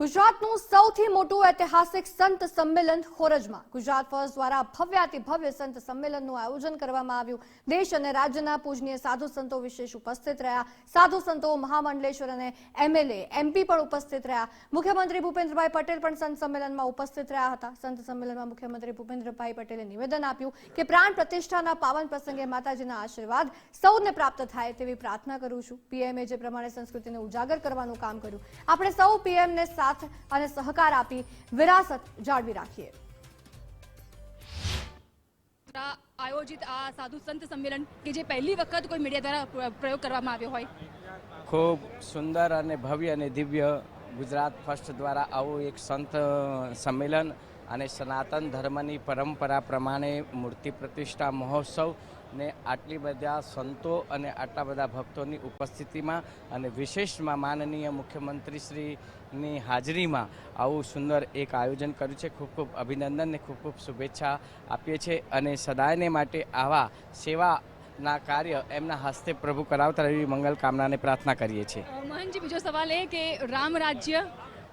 ગુજરાતનું સૌથી મોટું ઐતિહાસિક સંત સંમેલન ખોરજમાં. ગુજરાત ફર્સ્ટ દ્વારા ભવ્યાતિ ભવ્ય સંત સંમેલનનું આયોજન કરવામાં આવ્યું. દેશ અને રાજ્યના પૂજનીય સાધુ સંતો વિશેષ ઉપસ્થિત રહ્યા? સાધુ સંતો મહામંડલેશ્વર અને એમએલએ, એમપી પણ ઉપસ્થિત રહ્યા. મુખ્યમંત્રી ભૂપેન્દ્રભાઈ પટેલ પણ સંત સંમેલનમાં ઉપસ્થિત રહ્યા હતા. સંત સંમેલનમાં મુખ્યમંત્રી ભૂપેન્દ્રભાઈ પટેલે નિવેદન આપ્યું કે પ્રાણ પ્રતિષ્ઠાના પાવન પ્રસંગે માતાજીના આશીર્વાદ સૌને પ્રાપ્ત થાય તેવી પ્રાર્થના કરું છું. પીએમએ જે પ્રમાણે સંસ્કૃતિને ઉજાગર કરવાનું કામ કર્યું. આપણે સૌ પીએમને સાથ અને સહકાર આપી વિરાસત જાળવી રાખીએ. આયોજિત આ સાધુ સંત સંમેલન કે જે પહેલી વખત કોઈ મીડિયા દ્વારા પ્રયોગ કરવામાં આવ્યો હોય. ખૂબ સુંદર અને ભવ્ય અને દિવ્ય ગુજરાત ફર્સ્ટ દ્વારા આવું એક સંત સંમેલન અને સનાતન ધર્મની પરંપરા પ્રમાણે મૂર્તિ પ્રતિષ્ઠા મહોત્સવ ને આટલી બધા સંતો અને આટલા બધા ભક્તોની ઉપસ્થિતિમાં અને વિશેષમાં માનનીય મુખ્યમંત્રીશ્રીની હાજરીમાં આવું સુંદર એક આયોજન કર્યું છે. ખૂબ ખૂબ અભિનંદન ને ખૂબ ખૂબ શુભેચ્છા આપીએ છીએ અને સદાયને માટે આવા સેવાના કાર્ય એમના હસ્તે પ્રભુ કરાવતા એવી મંગલ કામનાને પ્રાર્થના કરીએ છીએ. મોહનજી, બીજો સવાલ એ કે રામ રાજ્ય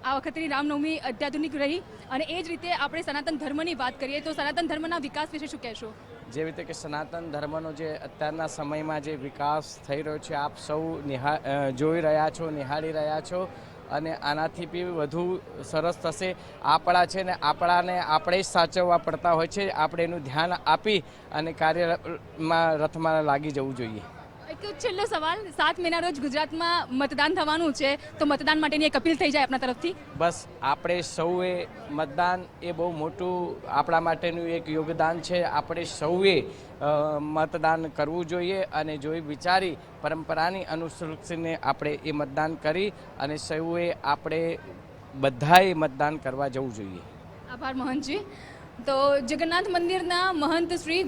આ વખતની રામનવમી અત્યાધુનિક રહી અને એ જ રીતે આપણે સનાતન ધર્મની વાત કરીએ તો સનાતન ધર્મના વિકાસ વિશે શું કહેશો? જે રીતે કે સનાતન ધર્મનો જે અત્યારના સમયમાં જે વિકાસ થઈ રહ્યો છે, આપ સૌ જોઈ રહ્યા છો, નિહાળી રહ્યા છો અને આનાથી બી વધુ સરસ થશે. આપણા છે ને આપણાને આપણે જ સાચવવા પડતા હોય છે. આપણે એનું ધ્યાન આપી અને કાર્યમાં રથમાં લાગી જવું જોઈએ. એક છેલ્લો સવાલ સાત મહિના રોજ ગુજરાતમાં મતદાન થવાનું છે તો મતદાન માટેની એક અપીલ થઈ જાય આપણા તરફથી? બસ આપણે સૌએ મતદાન એ બહુ મોટું આપણા માટેનું એક યોગદાન છે. આપણે સૌએ મતદાન કરવું જોઈએ અને જોઈ વિચારી પરંપરાની અનુસૃતિને આપણે એ મતદાન કરી અને સૌએ આપણે બધાએ મતદાન કરવા જવું જોઈએ. આભાર મોહનજી. તો જગન્નાથ મંદિરના મહંત શ્રી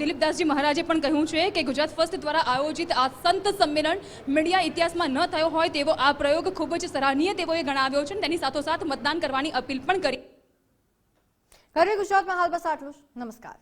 દિલીપદાસજી મહારાજે પણ કહ્યું છે કે ગુજરાત ફર્સ્ટ દ્વારા આયોજિત આ સંત સંમેલન મીડિયા ઇતિહાસમાં ન થયો હોય તેવો આ પ્રયોગ ખૂબ જ સરાહનીય તેઓએ ગણાવ્યો છે તેની સાથોસાથ મતદાન કરવાની અપીલ પણ કરી. ગુજરાતમાં હાલ બસ આટલું નમસ્કાર.